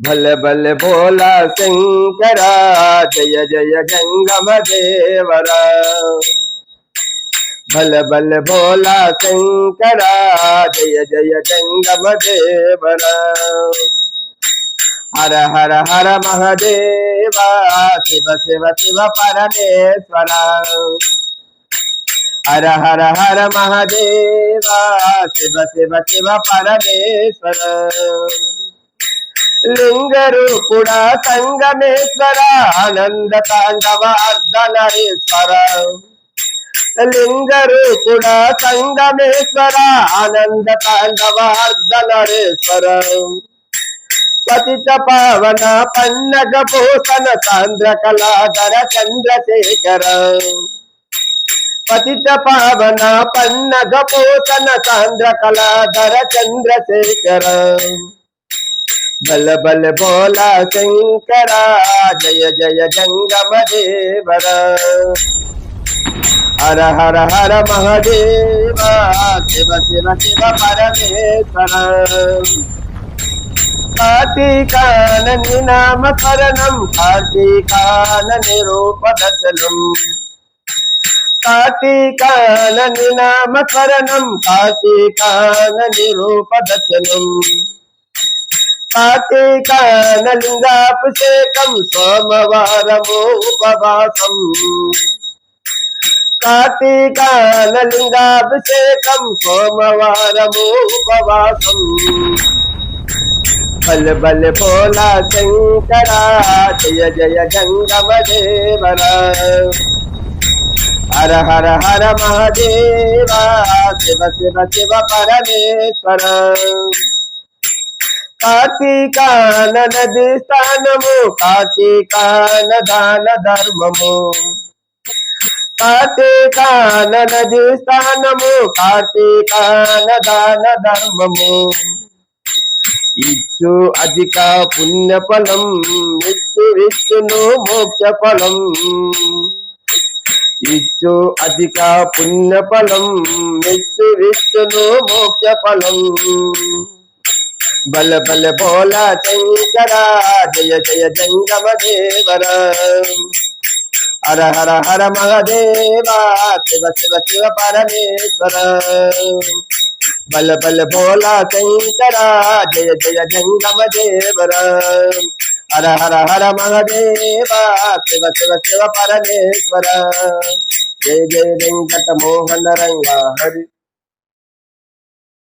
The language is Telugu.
భల భల భోలా శంకరా జయ జయ జంగమ దేవరా భల భల భోలా శంకరా జయ జయ జంగమ దేవరా హర హర హర మహదేవ శివ శివ శివ పరమేశ్వర. హర హర హర మహదేవ శివ శివ శివ పరమేశ్వర. లింగరు కూడా సంగమేశ్వర ఆనంద తాండవ అర్ధనరేశ్వర. లింగరు కూడా సంగమేశ్వర ఆనంద తాండవ అర్ధనరేశ్వర. పతిత పావన పన్నగ పోసన సాంద్ర కళాధర చంద్రశేఖర. పతిత పావన పన్నగ పోసన సాంద్ర కళాధర చంద్రశేఖర. బల బల బోలా శంకర జయ జయ జంగమ దేవర హర హర హర మహదేవ శివ శివ శివ పరమేశ్వర. కార్తీకానని నామ నామకరణం కార్తీకానని రూపదర్శనం కార్తీకానని నామకరణం కార్తీకానని రూపదర్శనం కార్తీకానలింగాభిషేకం సోమవారము ఉపవాసం కార్తీకానలింగాభిషేకం సోమవారము ఉపవాసం బల బల పోలా శంకర జయ జయ జంగమ దేవర హర హర హర మహాదేవ శివ శివ శివ పరమేశ్వర కార్తీకాన నది స్థానము కార్తీకాన దాన ధర్మము. కార్తీకాన నది స్థానము కార్తీకాన దాన ధర్మము. ఇచ్చు అధిక పుణ్య ఫలం ఇచ్చు విష్ణును మోక్ష ఫలం ఇచ్చు అధిక పుణ్య ఫలం ఇచ్చు విష్ణును మోక్ష ఫలం బల బల బోలా శంకర జయ జయ జంగమ దేవర హర హర హర మహదేవ శివ శివ శివ పరమేశ్వర. బల బల బోలా శంకర జయ జయ జంగమ దేవర హర హర హర మహదేవ శివ శివ శివ పరమేశ్వర. జయ జయ వెంకట మోహన రంగ హరి